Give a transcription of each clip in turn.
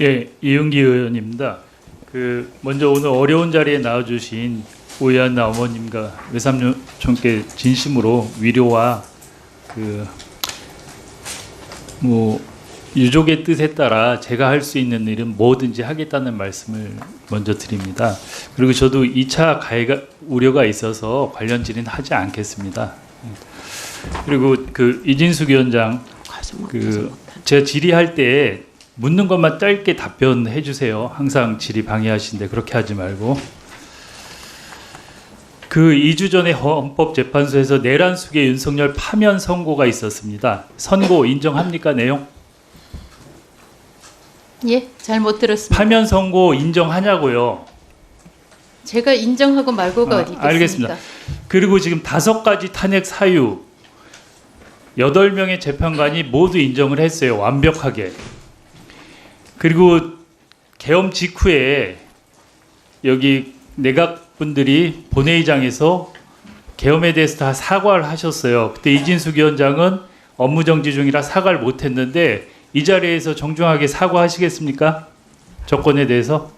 예, 이용기 의원입니다. 그 먼저 오늘 어려운 자리에 나와주신 오해한 어머님과 외삼촌께 진심으로 위로와 그 뭐 유족의 뜻에 따라 제가 할 수 있는 일은 뭐든지 하겠다는 말씀을 먼저 드립니다. 그리고 저도 2차 가해가 우려가 있어서 관련 질의는 하지 않겠습니다. 그리고 그 이진숙 위원장 그 제가 질의할 때 묻는 것만 짧게 답변해 주세요. 항상 질의 방해하시는데 그렇게 하지 말고. 그 2주 전에 헌법재판소에서 내란숙의 윤석열 파면 선고가 있었습니다. 선고 인정합니까 내용? 예, 잘 못 들었습니다. 파면 선고 인정하냐고요. 제가 인정하고 말고가 아, 어디 있겠습니까? 알겠습니다. 그리고 지금 다섯 가지 탄핵 사유 여덟 명의 재판관이 모두 인정을 했어요. 완벽하게. 그리고 계엄 직후에 여기 내각 분들이 본회의장에서 계엄에 대해서 다 사과를 하셨어요. 그때 이진숙 위원장은 업무 정지 중이라 사과를 못 했는데 이 자리에서 정중하게 사과하시겠습니까? 조건에 대해서?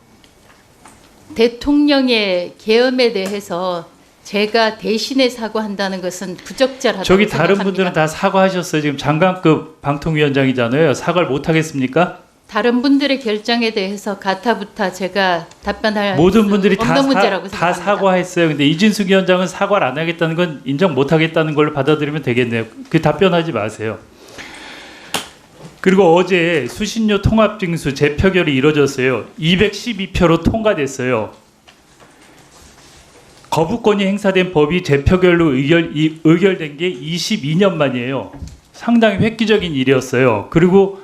대통령의 계엄에 대해서 제가 대신에 사과한다는 것은 부적절하다고 저기 다른 생각합니다. 분들은 다 사과하셨어요. 지금 장관급 방통위원장이잖아요. 사과를 못 하겠습니까? 다른 분들의 결정에 대해서 가타부타 제가 답변할 모든 수 분들이 다, 사, 다. 사과했어요. 근데 이진숙 위원장은 사과를 안 하겠다는 건 인정 못 하겠다는 걸로 받아들이면 되겠네요. 그 답변하지 마세요. 그리고 어제 수신료 통합징수 재표결이 이뤄졌어요. 212표로 통과됐어요. 거부권이 행사된 법이 재표결로 의결, 이, 의결된 게 22년 만이에요. 상당히 획기적인 일이었어요. 그리고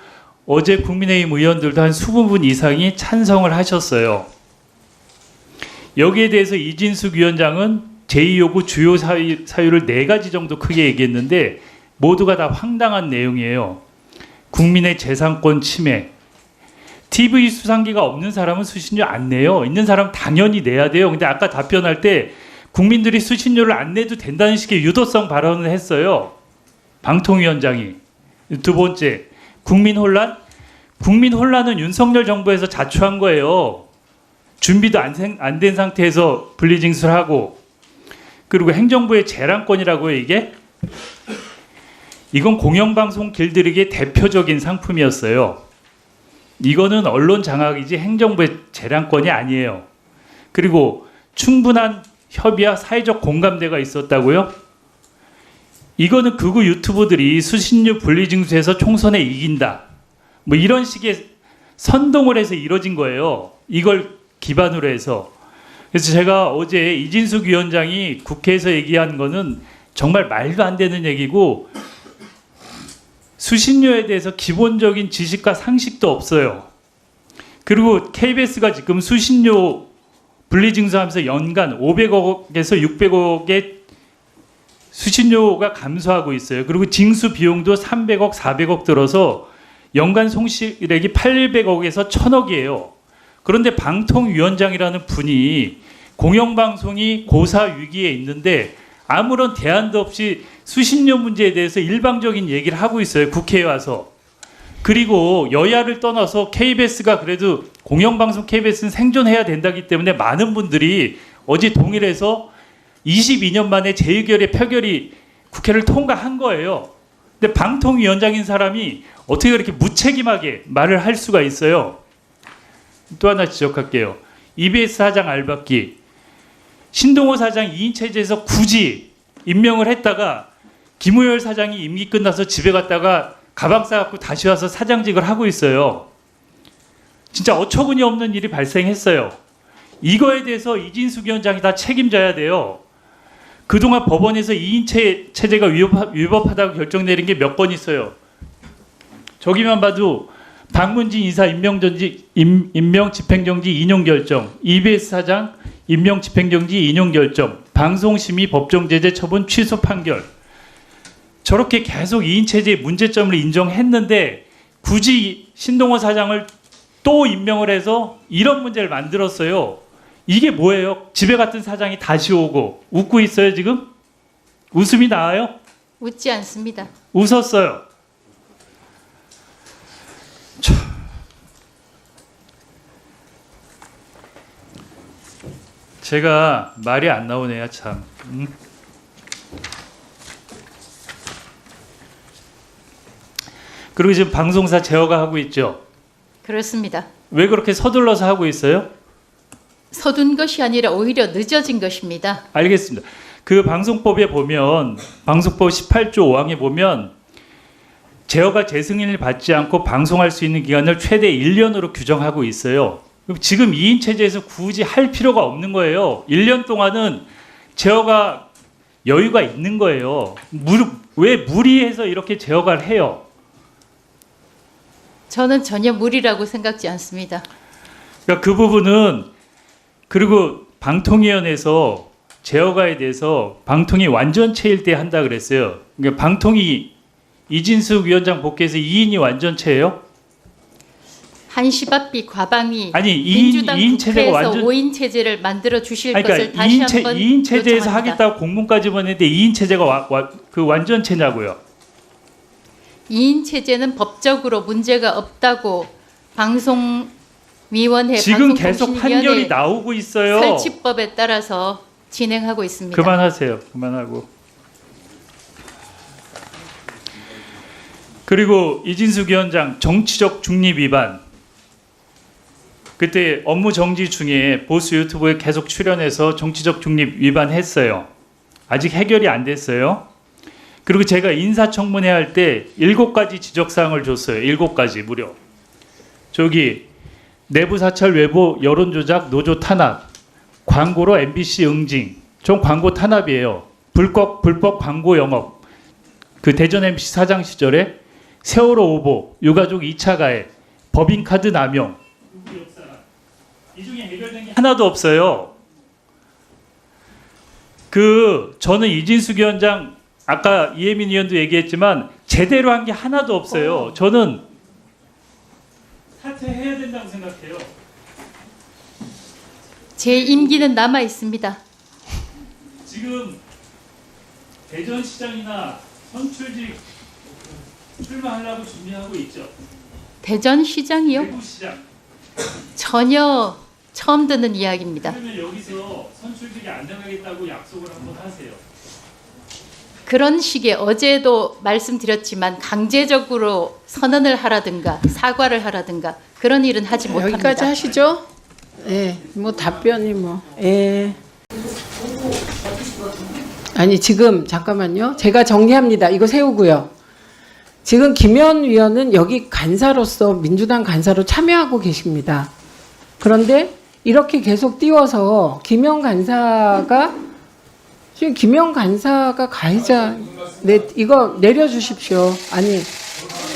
어제 국민의힘 의원들도 한 20분 이상이 찬성을 하셨어요. 여기에 대해서 이진숙 위원장은 제2요구 주요 사유, 사유를 네 가지 정도 크게 얘기했는데 모두가 다 황당한 내용이에요. 국민의 재산권 침해. TV 수상기가 없는 사람은 수신료 안 내요. 있는 사람 당연히 내야 돼요. 근데 아까 답변할 때 국민들이 수신료를 안 내도 된다는 식의 유도성 발언을 했어요. 방통위원장이. 두 번째, 국민 혼란? 국민 혼란은 윤석열 정부에서 자초한 거예요. 준비도 안 된 상태에서 분리징수하고 그리고 행정부의 재량권이라고요 이게 이건 공영방송 길들이기의 대표적인 상품이었어요. 이거는 언론 장악이지 행정부의 재량권이 아니에요. 그리고 충분한 협의와 사회적 공감대가 있었다고요? 이거는 극우 유튜브들이 수신료 분리징수해서 총선에 이긴다. 뭐 이런 식의 선동을 해서 이뤄진 거예요. 이걸 기반으로 해서. 그래서 제가 어제 이진숙 위원장이 국회에서 얘기한 거는 정말 말도 안 되는 얘기고 수신료에 대해서 기본적인 지식과 상식도 없어요. 그리고 KBS가 지금 수신료 분리징수하면서 연간 500억에서 600억의 수신료가 감소하고 있어요. 그리고 징수 비용도 300억, 400억 들어서 연간 송실액이 800억에서 1000억이에요. 그런데 방통위원장이라는 분이 공영방송이 고사 위기에 있는데 아무런 대안도 없이 수신료 문제에 대해서 일방적인 얘기를 하고 있어요. 국회에 와서. 그리고 여야를 떠나서 KBS가 그래도 공영방송 KBS는 생존해야 된다기 때문에 많은 분들이 어제 동일해서 22년 만에 재의결의 표결이 국회를 통과한 거예요. 근데 방통위원장인 사람이 어떻게 그렇게 무책임하게 말을 할 수가 있어요? 또 하나 지적할게요. EBS 사장 알박기 신동호 사장 2인 체제에서 굳이 임명을 했다가 김우열 사장이 임기 끝나서 집에 갔다가 가방 싸갖고 다시 와서 사장직을 하고 있어요. 진짜 어처구니 없는 일이 발생했어요. 이거에 대해서 이진숙 위원장이 다 책임져야 돼요. 그동안 법원에서 2인 체, 체제가 위법, 위법 하다고 결정 내린 게 몇 건 있어요. 저기만 봐도 박문진 이사 임명 전지 임, 임명 집행정지 인용 결정, EBS 사장 임명 집행정지 인용 결정, 방송심의 법정 제재 처분 취소 판결. 저렇게 계속 2인 체제의 문제점을 인정했는데 굳이 신동호 사장을 또 임명을 해서 이런 문제를 만들었어요. 이게 뭐예요? 집에 갔던 사장이 다시 오고 웃고 있어요 지금? 웃음이 나와요? 웃지 않습니다. 웃었어요. 제가 말이 안 나오네요 참. 음? 그리고 지금 방송사 제어가 하고 있죠. 그렇습니다. 왜 그렇게 서둘러서 하고 있어요? 서둔 것이 아니라 오히려 늦어진 것입니다. 알겠습니다. 그 방송법에 보면 방송법 18조 5항에 보면 제어가 재승인을 받지 않고 방송할 수 있는 기간을 최대 1년으로 규정하고 있어요. 지금 2인 체제에서 굳이 할 필요가 없는 거예요. 1년 동안은 제어가 여유가 있는 거예요. 무, 왜 무리해서 이렇게 제어가 해요? 저는 전혀 무리라고 생각지 않습니다. 그러니까 그 부분은 그리고 방통위원회에서 제어가에 대해서 방통위 완전체일 때 한다 그랬어요. 그러니까 방통위 이진숙 위원장 복귀해서 2인이 완전체예요? 한시바삐 과방위 아니 2인, 민주당 2인 체제가 국회에서 완전 5인 체제를 만들어 주실 아니, 것을 그러니까 다시 2인, 체, 한번 2인 체제에서 요청합니다. 하겠다고 공문까지 보냈는데 2인 체제가 와, 와, 그 완전체냐고요. 2인 체제는 법적으로 문제가 없다고 방송 위원회 지금 계속 판결이 나오고 있어요. 설치법에 따라서 진행하고 있습니다. 그만하세요. 그만하고. 그리고 이진숙 위원장 정치적 중립 위반. 그때 업무 정지 중에 보수 유튜브에 계속 출연해서 정치적 중립 위반했어요. 아직 해결이 안 됐어요. 그리고 제가 인사청문회 할 때 일곱 가지 지적 사항을 줬어요. 일곱 가지 무려. 저기 내부 사찰 외부 여론 조작 노조 탄압 광고로 MBC 응징 전 광고 탄압이에요. 불법 불법 광고 영업 그 대전 MC 사장 시절에 세월호 오보 유가족 2차 가해 법인 카드 남용 이 중에 해결된 게 하나도 없어요. 그 저는 이진숙 위원장 아까 이혜민 의원도 얘기했지만 제대로 한 게 하나도 없어요. 저는 사퇴해야 된다고 생각해요. 제 임기는 남아 있습니다. 지금 대전시장이나 선출직 출마하려고 준비하고 있죠. 대전시장이요? 대구시장. 전혀 처음 듣는 이야기입니다. 그러면 여기서 선출직이 안 나가겠다고 약속을 한번 하세요. 그런 식의 어제도 말씀드렸지만 강제적으로 선언을 하라든가 사과를 하라든가 그런 일은 하지 못합니다. 여기까지 하시죠. 예, 뭐 답변이 뭐, 예. 아니 지금 잠깐만요. 제가 정리합니다. 이거 세우고요. 지금 김현 위원은 여기 간사로서 민주당 간사로 참여하고 계십니다. 그런데 이렇게 계속 띄워서 김현 간사가 지금 김현 간사가 가해자 네 이거 내려주십시오. 아니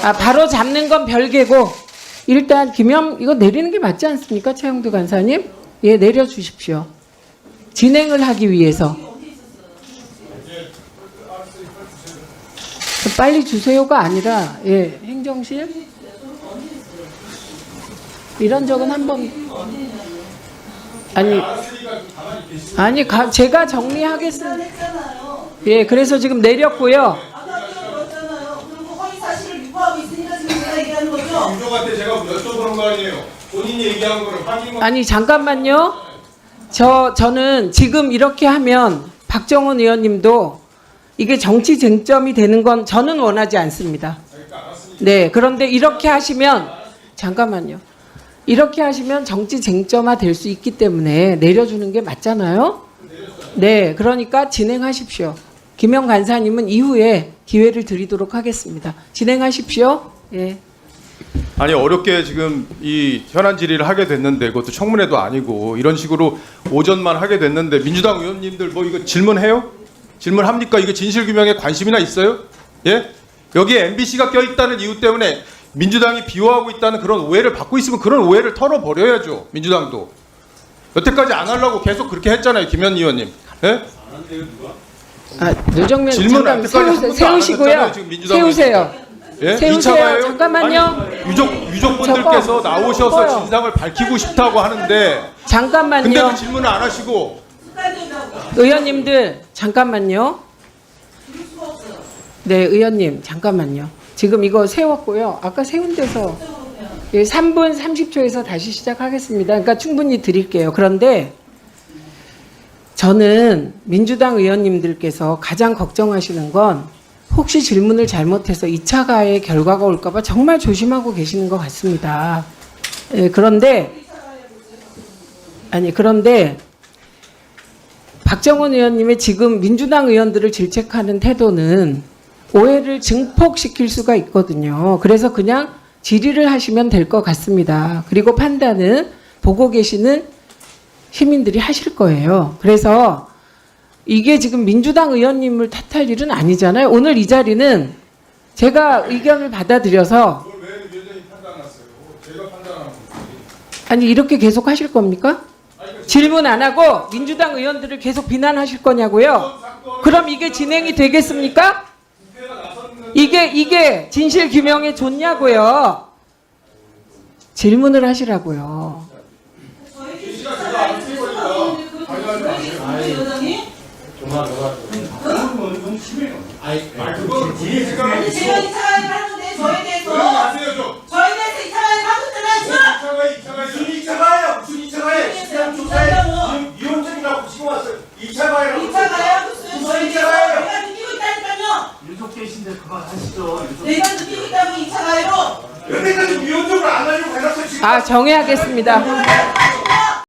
아 바로 잡는 건 별개고 일단 김영 이거 내리는 게 맞지 않습니까, 최영두 간사님? 예, 내려 주십시오. 진행을 하기 위해서. 빨리 주세요가 아니라 예, 행정실 이런 적은 한 번 아니 아니 가, 제가 정리하겠습니다. 예, 그래서 지금 내렸고요. 유족한테 제가 여쭤보는 거 아니에요. 본인이 얘기한 거를 확인 아니 잠깐만요. 저 저는 지금 이렇게 하면 박정훈 의원님도 이게 정치 쟁점이 되는 건 저는 원하지 않습니다. 네, 그런데 이렇게 하시면 잠깐만요. 이렇게 하시면 정치 쟁점화 될 수 있기 때문에 내려주는 게 맞잖아요. 네, 그러니까 진행하십시오. 김영 간사님은 이후에 기회를 드리도록 하겠습니다. 진행하십시오. 예. 아니 어렵게 지금 이 현안 질의를 하게 됐는데 그것도 청문회도 아니고 이런 식으로 오전만 하게 됐는데 민주당 의원님들 뭐 이거 질문해요? 질문합니까? 이거 진실 규명에 관심이나 있어요? 예? 여기에 MBC가 껴 있다는 이유 때문에 민주당이 비호하고 있다는 그런 오해를 받고 있으면 그런 오해를 털어버려야죠. 민주당도. 여태까지 안 하려고 계속 그렇게 했잖아요. 김현 의원님. 예? 아, 노정면 질문 잠깐 세우, 세우시고요. 세우세요. 예? 세우세요. 2차 가요? 잠깐만요. 아니, 유족 유족분들께서 저거, 나오셔서 저거요. 진상을 밝히고 싶다고 하는데 근데 잠깐만요. 그 질문을 안 하시고 의원님들 잠깐만요. 네, 의원님 잠깐만요. 지금 이거 세웠고요. 아까 세운 데서 예, 3분 30초에서 다시 시작하겠습니다. 그러니까 충분히 드릴게요. 그런데 저는 민주당 의원님들께서 가장 걱정하시는 건 혹시 질문을 잘못해서 2차 가해 결과가 올까봐 정말 조심하고 계시는 것 같습니다. 예, 그런데 아니 그런데 박정원 의원님의 지금 민주당 의원들을 질책하는 태도는 오해를 증폭시킬 수가 있거든요. 그래서 그냥 질의를 하시면 될 것 같습니다. 그리고 판단은 보고 계시는 시민들이 하실 거예요. 그래서 이게 지금 민주당 의원님을 탓할 일은 아니잖아요. 오늘 이 자리는 제가 의견을 받아들여서. 아니 이렇게 계속 하실 겁니까? 질문 안 하고 민주당 의원들을 계속 비난하실 거냐고요? 그럼 이게 진행이 되겠습니까? 이게 이게 진실 규명에 좋냐고요? 질문을 하시라고요. 여전히 그거 생각하지 제가 이차가를 하는데 저에 대해서 마세요 좀. 저에 대해서 이차가를 하고 있잖아요 지금. 이차가 이차가 무슨 2차가요? 무슨 2차가요? 시장 조사에 잠깐만요. 위원장이라고 지금 왔어요. 2차가요? 이차가야 무슨 저에 대해서 이차가요? 내가 느끼고 있다니까요. 유속계신데 그만하시죠. 내가 느끼고 있다고 이차가요. 여태까지 위원장으로 안 하려고 해놨어요. 지금 아 정해하겠습니다.